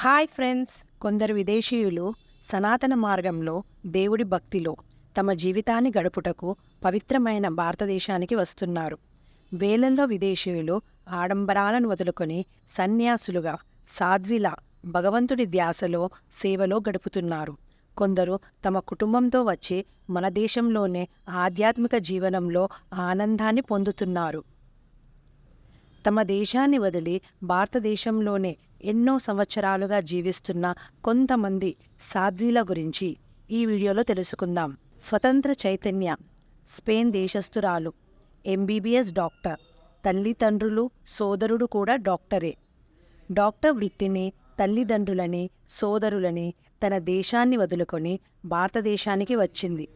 Hi friends కొందరు విదేశీయులు సనాతన మార్గంలో దేవుడి భక్తిలో తమ జీవితాన్ని గడుపుటకు పవిత్రమైన భారతదేశానికి వస్తున్నారు. వేలల్లో విదేశీయులు ఆడంబరాలను వదులుకొని సన్యాసులుగా సాధ్విలా భగవంతుడి ధ్యాసలో సేవలో గడుపుతున్నారు. కొందరు తమ కుటుంబంతో వచ్చి మన దేశంలోనే ఆధ్యాత్మిక జీవనంలో ఆనందాన్ని పొందుతున్నారు. తమ దేశాన్ని వదిలి భారతదేశంలోనే ఎన్నో సంవత్సరాలుగా జీవిస్తున్న కొంతమంది సాధ్వీల గురించి ఈ వీడియోలో తెలుసుకుందాం. స్వతంత్ర చైతన్య స్పెయిన్ దేశస్థురాలు ఎంబీబీఎస్ డాక్టర్ తల్లిదండ్రులు సోదరుడు కూడా డాక్టరే. డాక్టర్ వృత్తిని తల్లిదండ్రులని సోదరులని తన దేశాన్ని వదులుకొని భారతదేశానికి వచ్చింది.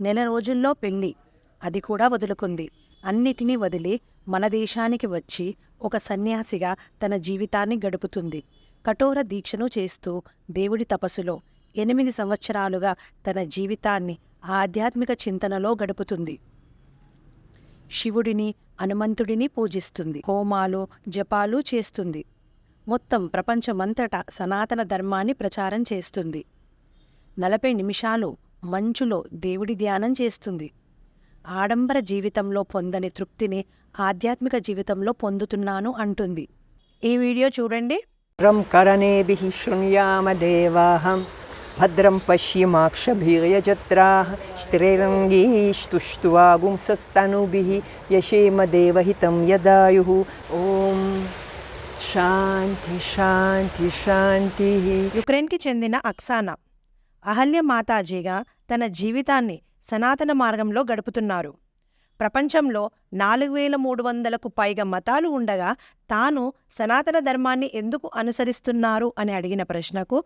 నెల రోజుల్లో పెళ్ళి అది కూడా వదులుకుంది. అన్నిటినీ వదిలి మన దేశానికి వచ్చి ఒక సన్యాసిగా తన జీవితాన్ని గడుపుతుంది. కఠోర దీక్షను చేస్తూ దేవుడి తపస్సులో ఎనిమిది సంవత్సరాలుగా తన జీవితాన్ని ఆధ్యాత్మిక చింతనలో గడుపుతుంది. శివుడిని హనుమంతుడిని పూజిస్తుంది. హోమాలు జపాలు చేస్తుంది. మొత్తం ప్రపంచమంతటా సనాతన ధర్మాన్ని ప్రచారం చేస్తుంది. నలభై నిమిషాలు మంచులో దేవుడి ధ్యానం చేస్తుంది. ఆడంబర జీవితంలో పొందని తృప్తిని ఆధ్యాత్మిక జీవితంలో పొందుతున్నాను అంటుంది. ఈ వీడియో చూడండి. భద్రం కరణేభి భద్రం యదాయు. ఓం శాంతి శాంతి శాంతి. యుక్రెయిన్కి చెందిన అక్సానా. అహల్య మాతాజీగా తన జీవితాన్ని సనాతన మార్గంలో గడుపుతున్నారు. ప్రపంచంలో నాలుగు వేల మూడు వందలకు పైగా మతాలు ఉండగా తాను సనాతన ధర్మాన్ని ఎందుకు అనుసరిస్తున్నారు అని అడిగిన ప్రశ్నకు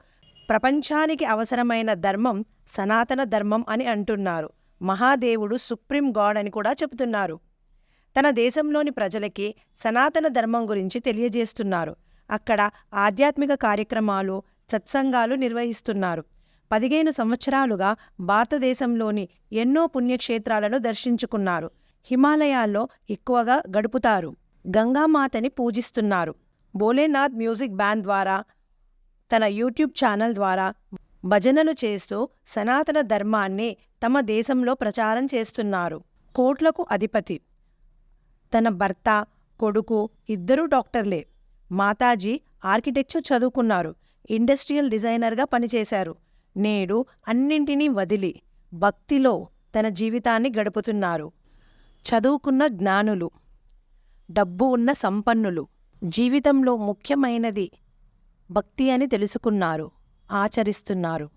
ప్రపంచానికి అవసరమైన ధర్మం సనాతన ధర్మం అని అంటున్నారు. మహాదేవుడు సుప్రీం గాడ్ అని కూడా చెబుతున్నారు. తన దేశంలోని ప్రజలకి సనాతన ధర్మం గురించి తెలియజేస్తున్నారు. అక్కడ ఆధ్యాత్మిక కార్యక్రమాలు సత్సంగాలు నిర్వహిస్తున్నారు. పదిహేను సంవత్సరాలుగా భారతదేశంలోని ఎన్నో పుణ్యక్షేత్రాలను దర్శించుకున్నారు. హిమాలయాల్లో ఎక్కువగా గడుపుతారు. గంగామాతని పూజిస్తున్నారు. భోలేనాథ్ మ్యూజిక్ బ్యాండ్ ద్వారా తన యూట్యూబ్ ఛానల్ ద్వారా భజనలు చేస్తూ సనాతన ధర్మాన్ని తమ దేశంలో ప్రచారం చేస్తున్నారు. కోట్లకు అధిపతి. తన భర్త కొడుకు ఇద్దరూ డాక్టర్లే. మాతాజీ ఆర్కిటెక్చర్ చదువుకున్నారు. ఇండస్ట్రియల్ డిజైనర్గా పనిచేశారు. నేడు అన్నింటినీ వదిలి భక్తిలో తన జీవితాన్ని గడుపుతున్నారు. చదువుకున్న జ్ఞానులు డబ్బు ఉన్న సంపన్నులు జీవితంలో ముఖ్యమైనది భక్తి అని తెలుసుకున్నారు ఆచరిస్తున్నారు.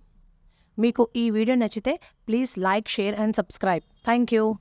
మీకు ఈ వీడియో నచ్చితే please like share and subscribe. Thank you.